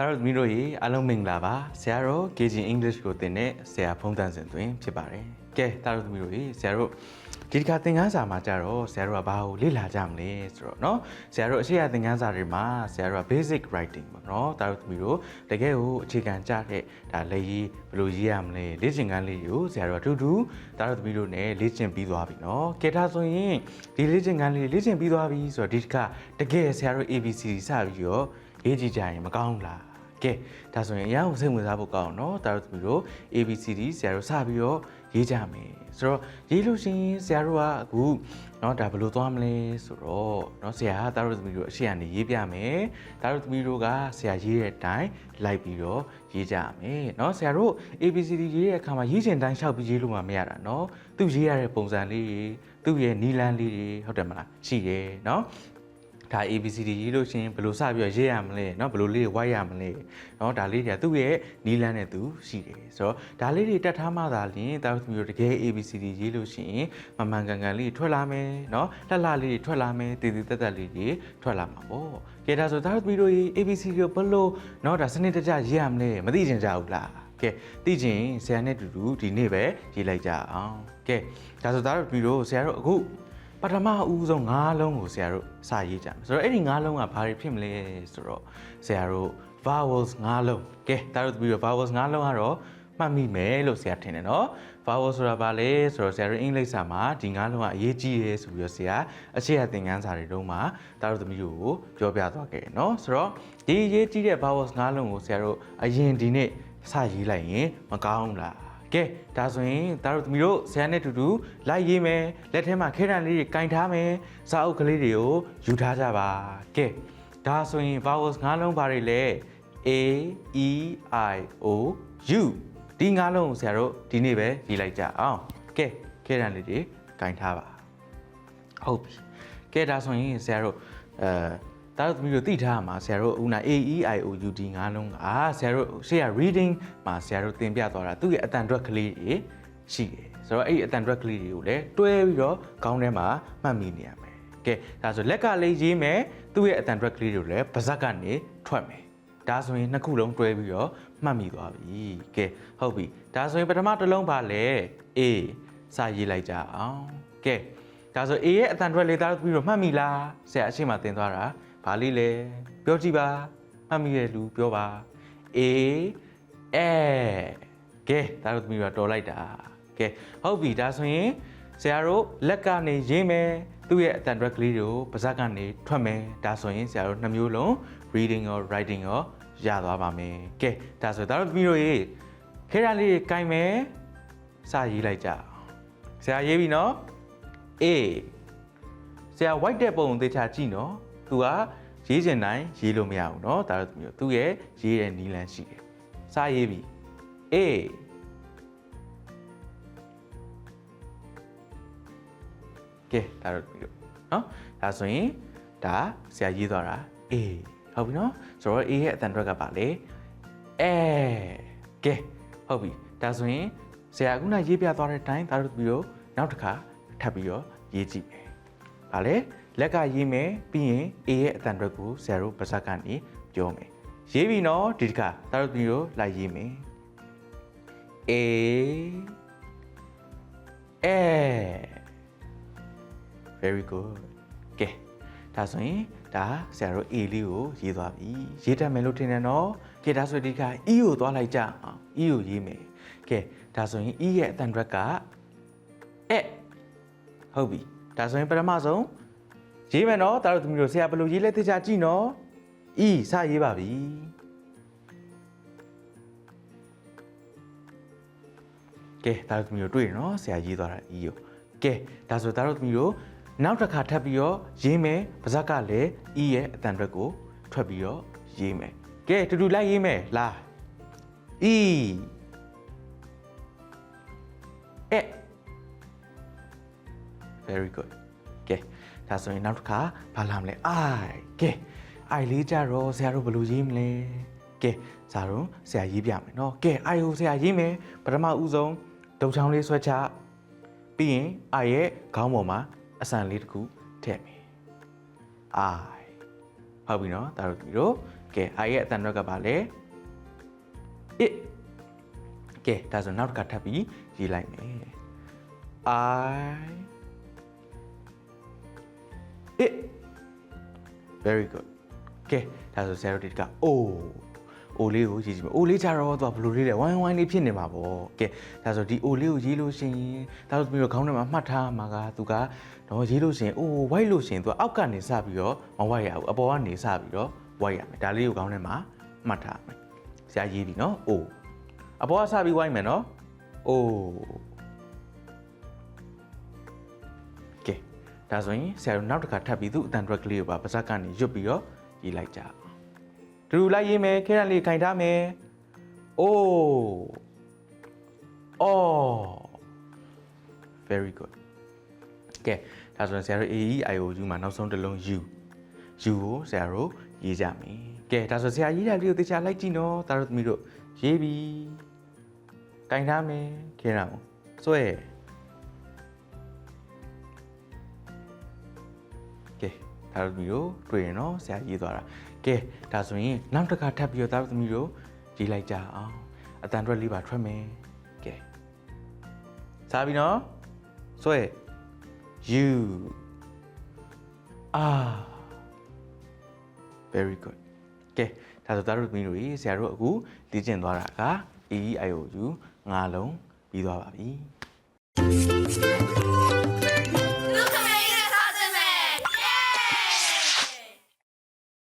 သားတို့သမီးတို့ရေအားလုံးမင်္ဂလာပါဆရာတို့ KG English ကိုသင်တဲ့ဆရာဖုံးတန်းစင်တွင်ဖြစ်ပါတယ်ကဲသားတို့သမီးတို့ရေဆရာတို့ဒီတစ်ခါသင်ခန်းစာမှာကြတော့ဆရာတို့ကဘာကိုလေ့လာကြမလဲဆိုတော့เนาะဆရာတို့အရှိရသင်ခန်းစာတွေမှာဆရာတို့က basic writing ပေါ့เนาะသားတို့သမီးတို့တကယ်ကိုအခြေခံကြတဲ့ဒါလေရေးဘယ်လိုရေးရမလဲလေ့ကျင့်ခန်းလေးတွေကိုဆရာတို့ကအတူတူသားတို့သမီးတို့ ਨੇ လေ့ကျင့်ပြီးသွားပြီเนาะကဲဒါဆိုရင်ဒီလေ့ကျင့်ခန်းလေးလေ့ကျင့်ပြီးသွားပြီဆိုတော့ဒီတစ်ခါတကယ်ဆရာတို့ ABC စပြီးတော့ ရေးကြည့်ကြရင်မကောင်းဘူးလားကဲဒါဆိုရင်အရင်ကစိတ်ဝင်စားဖို့ကောင်းအောင်เนาะဒါတို့သမီးတို့ ABCD ဆရာတို့စပြီးတော့ရေးကြမယ်ဆိုတော့ရေးလို့ရှိရင်ဆရာတို့ကအခုเนาะဒါဘယ်လိုသွားမလဲဆိုတော့เนาะဆရာကဒါတို့သမီးတို့အရှိကနေရေးပြမယ်ဒါတို့သမီးတို့ကဆရာရေးတဲ့အတိုင်းလိုက်ပြီးတော့ရေးကြမယ်เนาะဆရာတို့ ABCD ရေးတဲ့အခါမှာရေးချင်တိုင်းလျှောက်ပြီးရေးလို့မှမရတာเนาะသူရေးရတဲ့ပုံစံလေးတွေသူ့ရဲ့နီလန်းလေးတွေဟုတ်တယ်မလားရှိတယ်เนาะ ဒါ ABCD ရေးလို့ရှရင်ဘယ်လိုစပြီးတော့ရေးရမလဲเนาะဘယ်လိုလေးဝိုက်ရမလဲเนาะဒါလေးတွေကသူ့ရဲ့နီးလန်းနဲ့သူရှိတယ်ဆိုတော့ဒါလေးတွေတက်ထားမှသာလျှင်တာသမီးတို့တကယ် ABCD ရေးလို့ရှရင်မမှန်ကန်ကန်လေးထွက်လာမယ်เนาะလှလှလေးတွေထွက်လာမယ်တည်တည်တက်တက်လေးတွေထွက်လာမှာပေါ့ကဲဒါဆိုဒါသမီးတို့ရေး ABCD ကိုဘယ်လိုเนาะဒါစနစ်တကျရေးရမလဲမသိချင်ကြဘူးလားကဲသိချင်ဆရာနဲ့တူတူဒီနေ့ပဲရေးလိုက်ကြအောင်ကဲဒါဆိုဒါသမီးတို့ဆရာတို့အခု ပထမအဦးဆုံး၅လုံးကိုဆရာတို့စာရေးကြမယ်ဆိုတော့အဲ့ဒီ၅လုံးကဘာတွေဖြစ်မလဲဆိုတော့ဆရာတို့ vowels ၅လုံးကဲဒါတို့ပြီးတော့ vowels ၅လုံးကတော့မှတ်မိမယ်လို့ဆရာထင်တယ်နော် vowels ဆိုတာဘာလဲဆိုတော့ဆရာတို့အင်္ဂလိပ်စာမှာဒီ၅လုံးကအရေးကြီးတယ်ဆိုပြီးတော့ဆရာအခြေအသင်ခန်းစာတွေတုန်းမှာဒါတို့သမီးတို့ကိုပြောပြသွားခဲ့တယ်နော်ဆိုတော့ဒီအရေးကြီးတဲ့ vowels ၅လုံးကိုဆရာတို့အရင်ဒီနေ့စရေးလိုက်ရင်မကောင်းဘူးလား ကဲဒါဆိုရင်ဒါတို့သမီးတို့ဆရာနဲ့တူတူလိုက်ရေးမယ်လက်ထဲမှာခဲတံလေးတွေကင်ထားမယ်စာအုပ်ကလေးတွေကိုယူထားကြပါကဲဒါဆိုရင် vowels ၅လုံးပါတွေလဲ A E I O U ဒီ၅လုံးကိုဆရာတို့ဒီနေ့ပဲရေးလိုက်ကြအောင်ကဲခဲတံလေးတွေကင်ထားပါဟုတ်ပြီကဲဒါဆိုရင်ဆရာတို့အဲ တားတို့သမီးတို့သိထားရမှာဆရာတို့ဦးနာ A E I O U D ငါးလုံးကဆရာတို့ရှေ့က reading မှာဆရာတို့သင်ပြသွားတာသူ့ရဲ့အတန်အတွက်ကလေးတွေရှိတယ်ဆိုတော့အဲ့ဒီအတန်အတွက်ကလေးတွေကိုလည်းတွဲပြီးတော့ခေါင်းထဲမှာမှတ်မိနေရမယ်ကဲဒါဆိုလက်ကလေးရေးမယ်သူ့ရဲ့အတန်အတွက်ကလေးတွေကိုလည်းပါဇက်ကနေထွက်မယ်ဒါဆိုရင်နှစ်ခုလုံးတွဲပြီးတော့မှတ်မိသွားပြီကဲဟုတ်ပြီဒါဆိုရင်ပထမတစ်လုံးပါလေ A စာရေးလိုက်ကြအောင်ကဲဒါဆို A ရဲ့အတန်အတွက်လေးသားပြီးတော့မှတ်မိလားဆရာအရှိမသင်သွားတာ ဘာလေးလဲပြောကြည့်ပါမှတ်မိရဲ့လူပြောပါ A အဲကဲဒါတို့သမီးတို့တော်လိုက်တာကဲဟုတ်ပြီဒါဆိုရင်ဆရာတို့လက်ကနေရေးမယ်သူ့ရဲ့အတန်အတွက်ကလေးတွေကိုပါဇက်ကနေထွက်မယ်ဒါဆိုရင်ဆရာတို့နှစ်မျိုးလုံး reading ရော writing ရောရသွားပါမယ်ကဲဒါဆိုဒါတို့သမီးတို့ရေခဲရလေးကိုင်မယ်စရေးလိုက်ကြအောင်ဆရာရေးပြီနော် A ဆရာ white တဲ့ပုံကိုသေချာကြည့်နော် သူကရေးချင်တိုင်းရေးလို့မရဘူးเนาะဒါတော့သမီးတို့သူ့ရဲ့ရေးတဲ့နီလန်းရှိတယ်စာရေးပြီ A ကဲဒါတော့သမီးတို့เนาะဒါဆိုရင်ဒါဆရာရေးသွားတာ A ဟုတ်ပြီเนาะဆိုတော့ A ရဲ့အတန်အတွက်ကပါလေအဲကဲဟုတ်ပြီဒါဆိုရင်ဆရာခုနရေးပြသွားတဲ့အတိုင်းဒါတို့သမီးတို့နောက်တစ်ခါထပ်ပြီးတော့ရေးကြည့်မယ်။ဗာလေ လက်ကရေးမယ်ပြီးရင် A ရဲ့အတန်အတွက်ကိုဆရာတို့ပါဇက်ကနေပြောမယ်။ရေးပြီနော်ဒီတစ်ခါဒါတို့သမီးတို့လိုက်ရေးမယ်။ A အဲ very good ကဲဒါဆိုရင်ဒါဆရာတို့ A လေးကိုရေးသွားပြီရေးတတ်မယ်လို့ထင်တယ်နော်ကဲဒါဆိုဒီက E ကိုသွားလိုက်ကြအောင် E ကိုရေးမယ်ကဲဒါဆိုရင် E ရဲ့အတန်အတွက်ကအဲဟုတ်ပြီဒါဆိုရင်ပထမဆုံး ရေးမယ်နော်ဒါတို့သမီးတို့ဆရာဘယ်လိုရေးလဲသိချာကြည့်နော် E စရေးပါပြီကဲဒါတို့သမီးတို့တွေ့ရနော်ဆရာရေးသွားတာ E ကိုကဲဒါဆိုဒါတို့သမီးတို့နောက်တစ်ခါထပ်ပြီးတော့ရေးမယ်ပါဇက်ကလည်း E ရဲ့အတန်အတွက်ကိုထွက်ပြီးတော့ရေးမယ်ကဲတူတူလိုက်ရေးမယ်လာ E အဲ very good ကဲ ဒါဆိုရင်နောက်တစ်ခါဘာလာမလဲ I ကဲ I လေးကြတော့ဆရာတို့ဘယ်လိုရေးမလဲကဲဇာတော့ဆရာရေးပြမယ်နော်ကဲ I ကိုဆရာရေးမယ်ပထမဦးဆုံးဒုံချောင်းလေးဆွဲချပြီးရင် I ရဲ့ခေါင်းပေါ်မှာအစံလေးတစ်ခုထည့်မယ် I ဟုတ်ပြီနော်ဒါတို့ဒီလိုကဲ I ရဲ့အတန်ရွက်ကပါလေ it ကဲဒါဆိုနောက်တစ်ခါထပ်ပြီးရေးလိုက်မယ် I it very good ကဲဒါဆိုဆရာတို့ဒီက O O လေးကိုရေးကြည့်မယ် O လေးကြတော့သူကဘယ်လိုလေးလဲဝိုင်းဝိုင်းလေးဖြစ်နေမှာပေါ့ကဲဒါဆိုဒီ O လေးကိုရေးလို့ရှိရင်ဒါဆိုပြီးတော့ခေါင်းထဲမှာမှတ်ထားမှာကသူကတော့ရေးလို့ရှိရင် O white လို့ရှိရင်သူကအောက်ကနေစပြီးတော့မ white ရဘူးအပေါ်ကနေစပြီးတော့ white ရမယ်ဒါလေးကိုခေါင်းထဲမှာမှတ်ထားမယ်ဆရာရေးပြီနော် O အပေါ်ကစပြီး white မယ်နော် O ဒါဆိုရင်ဆရာတို့နောက်တစ်ခါထပ်ပြီးသူ့အတန်တွက်ကလေးကိုပါပါဇက်ကနေရွတ်ပြီးတော့ရေးလိုက်ကြအောင်တူတူလိုက်ရေးမယ်ခဲရန်လေးခိုင်ထားမယ်အိုးအော် very good ကဲဒါဆိုရင်ဆရာတို့ AEIOU မှာနောက်ဆုံးတစ်လုံး U U ကိုဆရာတို့ရေးကြမယ်ကဲဒါဆိုဆရာရေးတာလေးကိုသေချာလိုက်ကြည့်နော်ဒါတို့သမီးတို့ရေးပြီခိုင်ထားမယ်ခဲရန်ကိုစွဲ ဒါတို့သမီးတို့တွေ့ရင်တော့ဆရာရေးသွားတာကဲဒါဆိုရင်နောက်တစ်ခါထပ်ပြီးတော့ဒါတို့သမီးတို့ရေးလိုက်ကြအောင်အတန်ထွက်လေးပါထွက်မယ်ကဲစားပြီနော်ဆွဲ you ah very good ကဲဒါဆိုဒါတို့သမီးတို့ရေဆရာတို့အခုလေ့ကျင့်သွားတာက E I O U ငါလုံးပြီးသွားပါပြီ